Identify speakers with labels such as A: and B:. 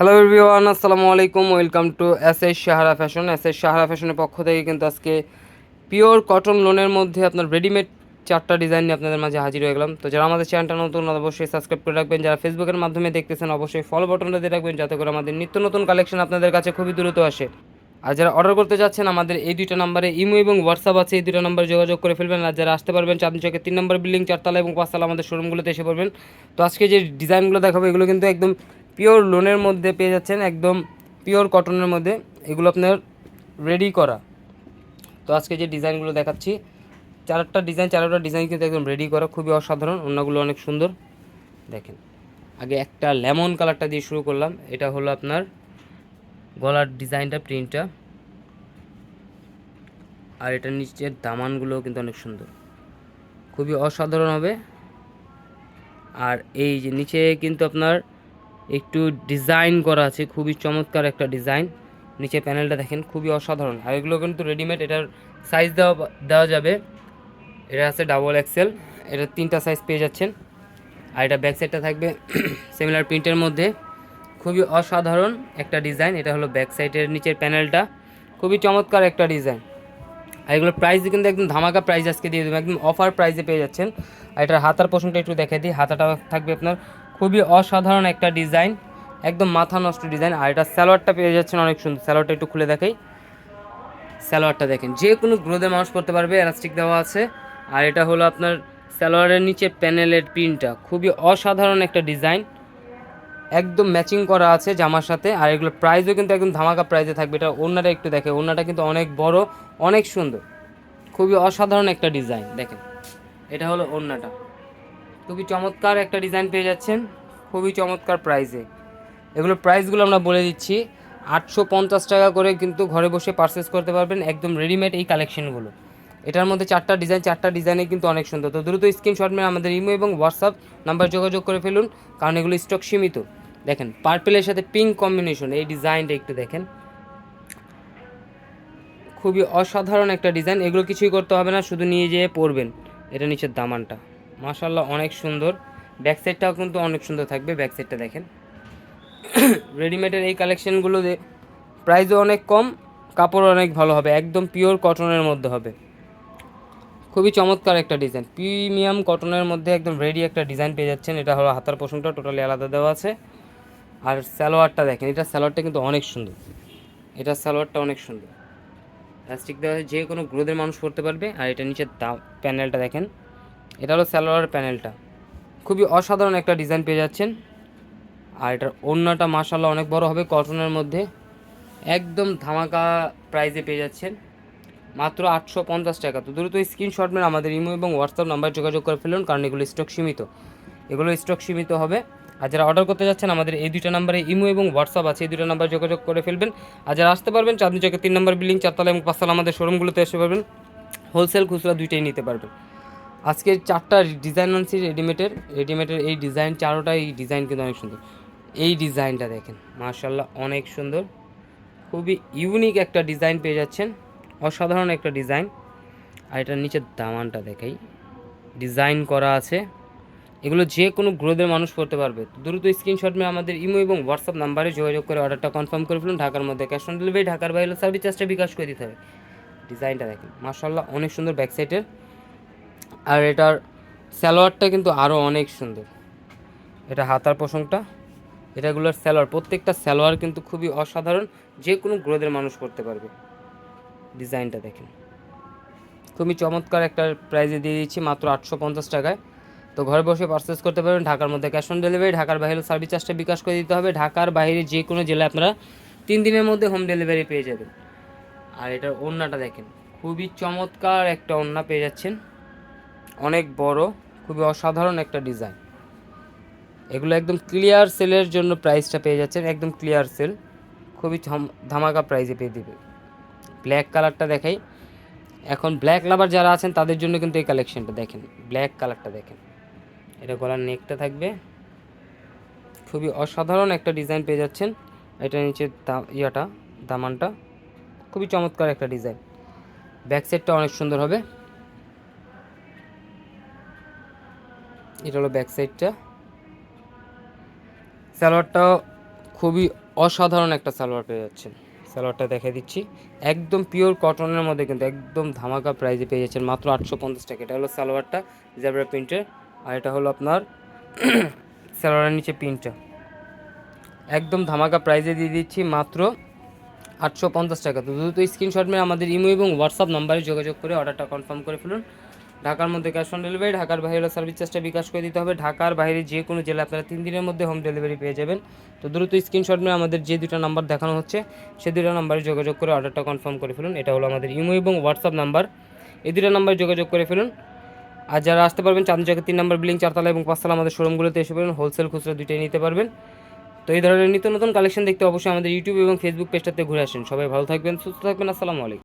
A: Hello everyone আসসালামু আলাইকুম welcome to S S Sahara fashion S S Sahara ফ্যাশনের পক্ষ থেকে কিন্তু আজকে পিওর কটন লোনের মধ্যে আপনার রেডিমেড চারটা ডিজাইন নিয়ে আপনাদের মাঝে হাজির হয়ে গেলাম। তো যারা আমাদের চ্যানেলটা নতুন, অবশ্যই সাবস্ক্রাইব করে রাখবেন। যারা ফেসবুকের মাধ্যমে দেখতেছেন, অবশ্যই ফলো বাটনটা দিয়ে রাখবেন, যাতে করে আমাদের নিত্য নতুন কালেকশন আপনাদের কাছে খুবই দ্রুত আসে। আর যারা অর্ডার করতে যাচ্ছেন, আমাদের এই দুইটা নাম্বারে ইমো এবং হোয়াটসঅ্যাপ আছে। এই দুটো নাম্বারে যোগাযোগ করে ফেলবেন। আর যারা আসতে পারবেন, চাঁদনি চকের তিন নম্বর বিল্ডিং চারতলা এবং পাঁচতলা আমাদের শোরুমগুলোতে এসে পড়বেন। তো আজকে যে ডিজাইনগুলো দেখাবো, এগুলো কিন্তু একদম পিওর লোনের মধ্যে পেয়ে যাচ্ছেন একদম পিওর কটনের মধ্যে। এগুলো আপনার রেডি করা। তো আজকে যে ডিজাইনগুলো দেখাচ্ছি, চারটা ডিজাইন চারটা ডিজাইন কিন্তু একদম রেডি করা। খুবই অসাধারণ অন্যগুলো অনেক সুন্দর। দেখেন, আগে একটা লেমন কালারটা দিয়ে শুরু করলাম। এটা হলো আপনার গলার ডিজাইনটা প্রিন্টটা আর এটার নিচের দামানগুলো কিন্তু অনেক সুন্দর। খুবই অসাধারণ হবে। আর এই যে নিচে কিন্তু আপনার একটু ডিজাইন করা আছে, খুবই চমৎকার একটা ডিজাইন নিচে প্যানেলটা দেখেন, খুবই অসাধারণ। আর এগুলো কিন্তু রেডিমেড এটার সাইজ দেওয়া দেওয়া যাবে। এটা আছে ডাবল এক্সেল এটা তিনটা সাইজ পেয়ে যাচ্ছেন। আর এটা ব্যাক সাইডটা থাকবে সিমিলার প্রিন্টের মধ্যে। খুবই অসাধারণ একটা ডিজাইন এটা হলো ব্যাক সাইডের নিচের প্যানেলটা খুবই চমৎকার একটা ডিজাইন আর এগুলোর প্রাইস কিন্তু একদম ধামাকা প্রাইস আজকে দিয়ে দেবো, একদম অফার প্রাইসে পেয়ে যাচ্ছেন। আর এটার হাতার পোষণটা একটু দেখে দিই হাতাটা থাকবে আপনার খুবই অসাধারণ একটা ডিজাইন, একদম মাথা নষ্ট ডিজাইন। আর এটা স্যালোয়ারটা পেয়ে যাচ্ছেন অনেক সুন্দর। স্যালোয়ারটা একটু খুলে দেখাই। স্যালোয়ারটা দেখেন, যে কোনো গ্রোদের মানুষ করতে পারবে, এলাস্টিক দেওয়া আছে। আর এটা হলো আপনার স্যালোয়ারের নিচে প্যানেলের প্রিন্টটা খুবই অসাধারণ একটা ডিজাইন। একদম ম্যাচিং করা আছে জামার সাথে। আর এগুলো প্রাইসও কিন্তু একদম ধামাকা প্রাইসে থাকবে। এটা ওড়নাটা একটু দেখে ওড়নাটা কিন্তু অনেক বড়, অনেক সুন্দর। খুবই অসাধারণ একটা ডিজাইন, দেখেন। এটা হলো ওড়নাটা। খুবই চমৎকার একটা ডিজাইন পেয়ে যাচ্ছেন, খুবই চমৎকার প্রাইসে এগুলো প্রাইসগুলো আমরা বলে দিচ্ছি, আটশো পঞ্চাশ টাকা করে কিন্তু ঘরে বসে পারচেস করতে পারবেন একদম রেডিমেড এই কালেকশনগুলো এটার মধ্যে চারটা ডিজাইন চারটা ডিজাইনে কিন্তু অনেক সুন্দর। তো দ্রুত স্ক্রিনশট মেরে আমাদের ইমো এবং হোয়াটসঅ্যাপ নাম্বার যোগাযোগ করে ফেলুন, কারণ এগুলো স্টক সীমিত। দেখেন পার্পেলের সাথে পিঙ্ক কম্বিনেশন এই ডিজাইনটা একটু দেখেন। খুবই অসাধারণ একটা ডিজাইন এগুলো কিছুই করতে হবে না, শুধু নিয়ে যেয়ে পরবেন। এটা নিচের দামানটা। মাশাল্লাহ অনেক সুন্দর। ব্যাক সাইডটাও কিন্তু অনেক সুন্দর থাকবে ব্যাক সাইডটা দেখেন। রেডিমেডের এই কালেকশনগুলো প্রাইসও অনেক কম কাপড় অনেক ভালো হবে, একদম পিওর কটনের মধ্যে হবে। খুবই চমৎকার একটা ডিজাইন প্রিমিয়াম কটনের মধ্যে একদম রেডি একটা ডিজাইন পেয়ে যাচ্ছেন। এটা হলো হাতার পোষণটা টোটালি আলাদা দেওয়া আছে। আর স্যালোয়ারটা দেখেন, এটা স্যালোয়ারটা কিন্তু অনেক সুন্দর। এটা স্যালোয়ারটা অনেক সুন্দর। প্লাস্টিক দেওয়া যে কোনো গ্রোদের মানুষ করতে পারবে। আর এটা নিচের প্যানেলটা দেখেন। এটা হলো স্যালোয়ার প্যানেলটা। খুবই অসাধারণ একটা ডিজাইন পেয়ে যাচ্ছেন। আর এটার ওড়নাটা মাসাল্লাহ অনেক বড় হবে কটনের মধ্যে। একদম ধামাকা প্রাইজে পেয়ে যাচ্ছেন। মাত্র আটশো পঞ্চাশ টাকা। তো দ্রুত স্ক্রিনশট মেরে আমাদের ইমো এবং হোয়াটসঅ্যাপ নাম্বার যোগাযোগ করে ফেলুন, কারণ এগুলো স্টক সীমিত। এগুলো স্টক সীমিত হবে। আর যারা অর্ডার করতে যাচ্ছেন, আমাদের এই দুইটা নাম্বারে ইমো এবং হোয়াটসঅ্যাপ আছে, এই দুটো নাম্বার যোগাযোগ করে ফেলবেন। আর যারা আসতে পারবেন, চাঁদনি চকের তিন নম্বর বিল্ডিং, চারতলা এবং পাঁচতলা আমাদের শোরুমগুলোতে এসে পারবেন। হোলসেল খুচরা দুইটাই নিতে পারবেন। আজকে চারটা ডিজাইন আনছি রেডিমেডের রেডিমেডের এই ডিজাইন চারোটা এই ডিজাইন কিন্তু অনেক সুন্দর। এই ডিজাইনটা দেখেন মার্শাল্লাহ অনেক সুন্দর। খুবই ইউনিক একটা ডিজাইন পেয়ে যাচ্ছেন, অসাধারণ একটা ডিজাইন আর এটার নিচের দামানটা দেখাই। ডিজাইন করা আছে। এগুলো যে কোনো গ্রোদের মানুষ করতে পারবে। দ্রুত স্ক্রিনশট মেরে আমাদের ইমো এবং হোয়াটসঅ্যাপ নাম্বারে যোগাযোগ করে অর্ডারটা কনফার্ম করে ফেলুন। ঢাকার মধ্যে ক্যাশ অন ডেলিভারি ঢাকার বাইরে সার্ভিস চার্জটা বিকাশ করে দিতে হবে। ডিজাইনটা দেখেন মার্শাল্লাহ অনেক সুন্দর ব্যাক সাইডের আর এটার স্যালোয়ারটা কিন্তু আরও অনেক সুন্দর। এটা হাতার পোষণটা এটাগুলোর স্যালোয়ার প্রত্যেকটা স্যালোয়ার কিন্তু খুবই অসাধারণ যে কোনো গ্রোদের মানুষ করতে পারবে। ডিজাইনটা দেখেন। খুবই চমৎকার একটা প্রাইজে দিয়ে দিচ্ছি মাত্র আটশো পঞ্চাশ টাকায়। তো ঘরে বসে পারচেস করতে পারবেন, ঢাকার মধ্যে ক্যাশ অন ডেলিভারি ঢাকার বাইরে সার্ভিস চার্জটা বিকাশ করে দিতে হবে। ঢাকার বাইরে যে কোনো জেলায় আপনারা তিন দিনের মধ্যে হোম ডেলিভারি পেয়ে যাবেন। আর এটার ওড়নাটা দেখেন, খুবই চমৎকার একটা ওড়না পেয়ে যাচ্ছেন। অনেক বড়, খুবই অসাধারণ একটা ডিজাইন। এগুলো একদম ক্লিয়ার সেলের জন্য প্রাইসটা পেয়ে যাচ্ছেন, একদম ক্লিয়ার সেল খুবই ধাম- ধামাকা প্রাইসে পেয়ে দেবে। ব্ল্যাক কালারটা দেখাই। এখন ব্ল্যাক লাভার যারা আছেন, তাদের জন্য কিন্তু এই কালেকশনটা দেখেন। ব্ল্যাক কালারটা দেখেন। এটা গলার নেকটা থাকবে। খুবই অসাধারণ একটা ডিজাইন পেয়ে যাচ্ছেন। এটা নিচে ইয়াটা, দামানটা। খুবই চমৎকার একটা ডিজাইন ব্যাক সাইডটা অনেক সুন্দর হবে। এটা হলো ব্যাক সাইডটা স্যালোয়ারটাও খুবই অসাধারণ একটা সালোয়ার পেয়ে যাচ্ছেন। সালোয়ারটা দেখে দিচ্ছি। একদম পিওর কটনের মধ্যে কিন্তু একদম ধামাকা প্রাইজে পেয়ে যাচ্ছেন মাত্র আটশো পঞ্চাশ টাকা। এটা হলো সালোয়ারটা জেব্রা প্রিন্টের আর এটা হলো আপনার সালোয়ারের নিচে প্রিন্টটা একদম ধামাকা প্রাইজে দিয়ে দিচ্ছি মাত্র আটশো পঞ্চাশ টাকা। তো দ্রুত স্ক্রিনশট মেরে আমাদের ইমো এবং হোয়াটসঅ্যাপ নাম্বারে যোগাযোগ করে অর্ডারটা কনফার্ম করে ফেলুন। ঢাকার মধ্যে ক্যাশ অন ডেলিভারি ঢাকার বাইরে সার্ভিস চার্জটা বিকাশ করে দিতে হবে। ঢাকার বাইরে যে কোনো জেলা আপনারা তিন দিনের মধ্যে হোম ডেলিভারি পেয়ে যাবেন। তো দ্রুত স্ক্রিনশট নিয়ে আমাদের যে দুটো নাম্বার দেখানো হচ্ছে, সে দুটো নাম্বারে যোগাযোগ করে অর্ডারটা কনফার্ম করে ফেলুন। এটা হলো আমাদের ইমো এবং হোয়াটসঅ্যাপ নাম্বার এই দুটো নাম্বারে যোগাযোগ করে ফেলুন। আর যারা আসতে পারবেন চাঁদনি তিন নম্বর বিল্ডিং চারতলা এবং পাঁচতলা আমাদের শোরুমগুলোতে এসে পারবেন হোলসেল খুচরো দুইটাই নিতে পারবেন। তো এই ধরনের নিত্য নতুন কালেকশন দেখতে অবশ্যই আমাদের ইউটিউব এবং ফেসবুক পেজটাতে ঘুরে আসেন। সবাই ভালো থাকবেন, সুস্থ থাকবেন। আসসালামু আলাইকুম।